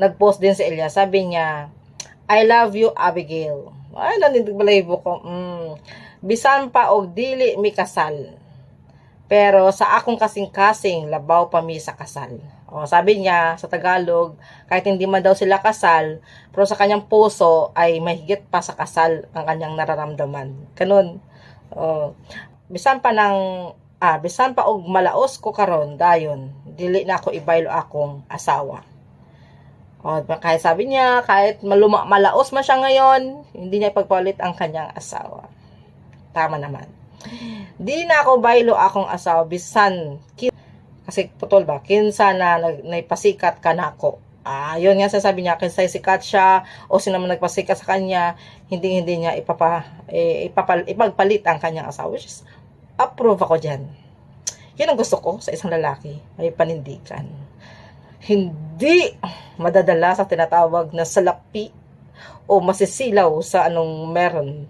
nag-post din si Elias. Sabi niya, I love you, Abigail. Ay, nanindig balahibo ko. Mm. Bisan pa og dili mi kasal. Pero sa akong kasing-kasing, labaw pa mi sa kasal. O, sabi niya sa Tagalog, kahit hindi man daw sila kasal, pero sa kanyang puso ay mahigit pa sa kasal ang kanyang nararamdaman. Ganun. O, bisan pa ng ah, bisan pa og malaos ko karon dayon, dili na ako ibaylo akong asawa. O, kahit sabi niya, kahit maluma, malaos man siya ngayon, hindi niya ipagpalit ang kanyang asawa. Tama naman. Di na ako baylo akong asawa, bisan, kin- kasi putol ba, kinsa na naipasikat ka na ako. Ah, yun nga sasabi niya, kinsa sikat siya, o sino man nagpasikat sa kanya, hindi hindi niya ipapa, eh, ipapal, ipagpalit ang kanyang asawa, which is, approve ako dyan. Yun ang gusto ko sa isang lalaki, may panindigan hindi madadala sa tinatawag na salapi o masisilaw sa anong meron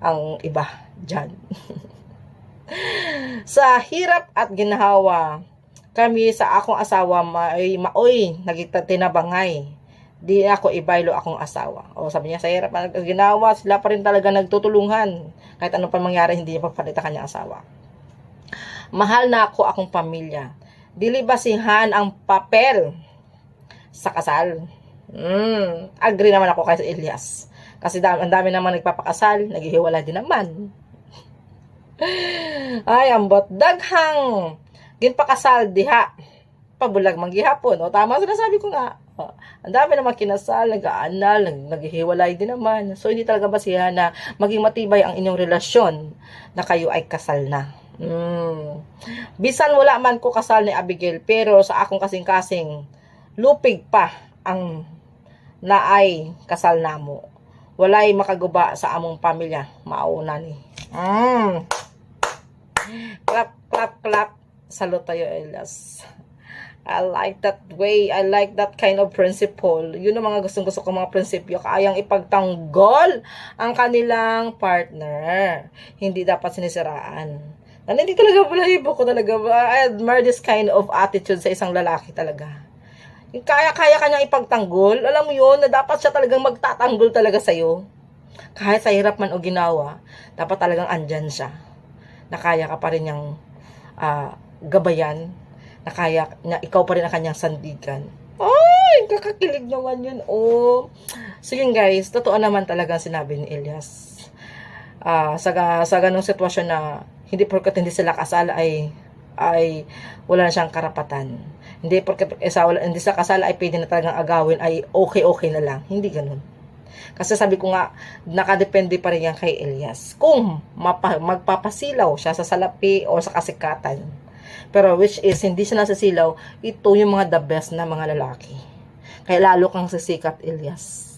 ang iba dyan. sa hirap at ginhawa, kami sa akong asawa may maoy nagita tinabangay. Di ako ibaylo akong asawa. O sabi niya sa hirap at ginawa, sila pa rin talaga nagtutulungan. Kahit ano pa mangyari, hindi niya papalit ang kanyang asawa. Mahal na ako akong pamilya. Dili basihan ang papel sa kasal. Mm, agree naman ako kay Elias. Kasi dami, ang dami naman nagpapakasal, naghihiwalay din naman. Ay, ambot. Daghang ginpakasal diha. Pabulag man gihapon. O, tama sinasabi ko nga. Ang dami naman kinasal, nag-aanal, nag naghihiwalay din naman. So, hindi talaga basihan na maging matibay ang inyong relasyon na kayo ay kasal na. Mm. Bisan wala man ko kasal ni Abigail, pero sa akong kasing-kasing, lupig pa ang naay kasal namo. Walay makaguba sa among pamilya. Mauna ni. Mm. Clap, clap, clap. Salute tayo, Elias. I like that way. I like that kind of principle. Yun ang mga gustong gusto ko mga prinsipyo. Kayang ipagtanggol ang kanilang partner. Hindi dapat sinisiraan. And hindi talaga balahibo ko talaga. I admire this kind of attitude sa isang lalaki talaga. Yung kaya-kaya kanyang ipagtanggol, alam mo yun, na dapat siya talagang magtatanggol talaga sa'yo. Kahit sa hirap man o ginawa, dapat talagang andyan siya. Na kaya ka pa rin niyang ah, gabayan, na kaya na ikaw pa rin ang kanyang sandigan. Ay, kakakilig naman yun. Oh. So guys, totoo naman talaga sinabi ni Elias. Ah, sa, sa ganong sitwasyon na hindi porkat hindi sila kasal ay ay wala na siyang karapatan. Hindi porkat eh, sa, wala, hindi sa kasal ay pwede na talagang agawin ay okay-okay na lang. Hindi ganun. Kasi sabi ko nga, nakadepende pa rin yan kay Elias. Kung mapa, magpapasilaw siya sa salapi o sa kasikatan. Pero which is, hindi siya nasasilaw, ito yung mga the best na mga lalaki. Kaya lalo kang sisikat, Elias.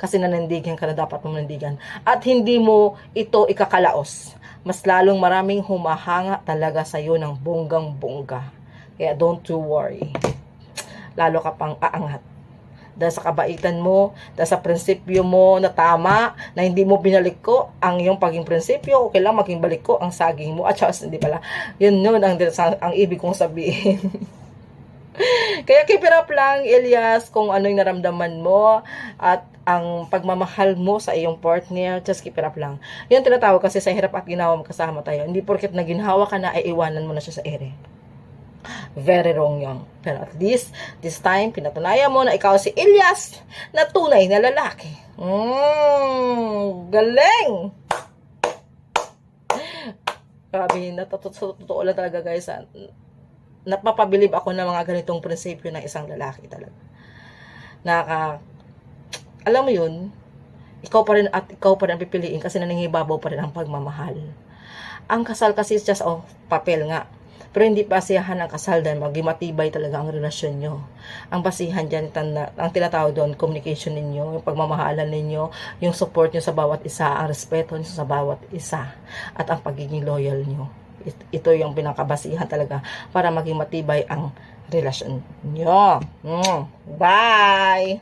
Kasi nanandigan ka na dapat mo nandigan. At hindi mo ito ikakalaos. Mas lalong maraming humahanga talaga sa'yo ng bonggang-bongga. Kaya don't you worry. Lalo ka pang aangat dahil sa kabaitan mo, dahil sa prinsipyo mo na tama, na hindi mo binalik ko ang iyong paging prinsipyo, okay lang maging balik ko ang saging mo. At saka, hindi pala, yun yun ang, ang ibig kong sabihin. Kaya keep it up lang, Elias, kung ano yung naramdaman mo at ang pagmamahal mo sa iyong partner, just keep it up lang. Yan tinatawag kasi sa hirap at ginawa magkasama tayo. Hindi porket na ginhawa ka na, ay iwanan mo na siya sa ere. Very wrong yun. Pero at least, this time, pinatunayan mo na ikaw si Elias na tunay na lalaki. Mm, galing! Grabe, natotoo lang talaga guys. Napapabilib ako ng mga ganitong prinsipyo ng isang lalaki talaga. Naka, alam mo yun, ikaw pa rin at ikaw pa rin ang pipiliin kasi nangingibabaw pa rin ang pagmamahal. Ang kasal kasi is just, oh, papel nga. Pero hindi basihan ang kasal dahil maging matibay talaga ang relasyon nyo. Ang basihan dyan, tanda, ang tinatawag doon, communication ninyo, yung pagmamahalan ninyo, yung support nyo sa bawat isa, ang respeto nyo sa bawat isa, at ang pagiging loyal nyo. It- Ito yung pinakabasihan talaga para maging matibay ang relasyon nyo. Mm. Bye!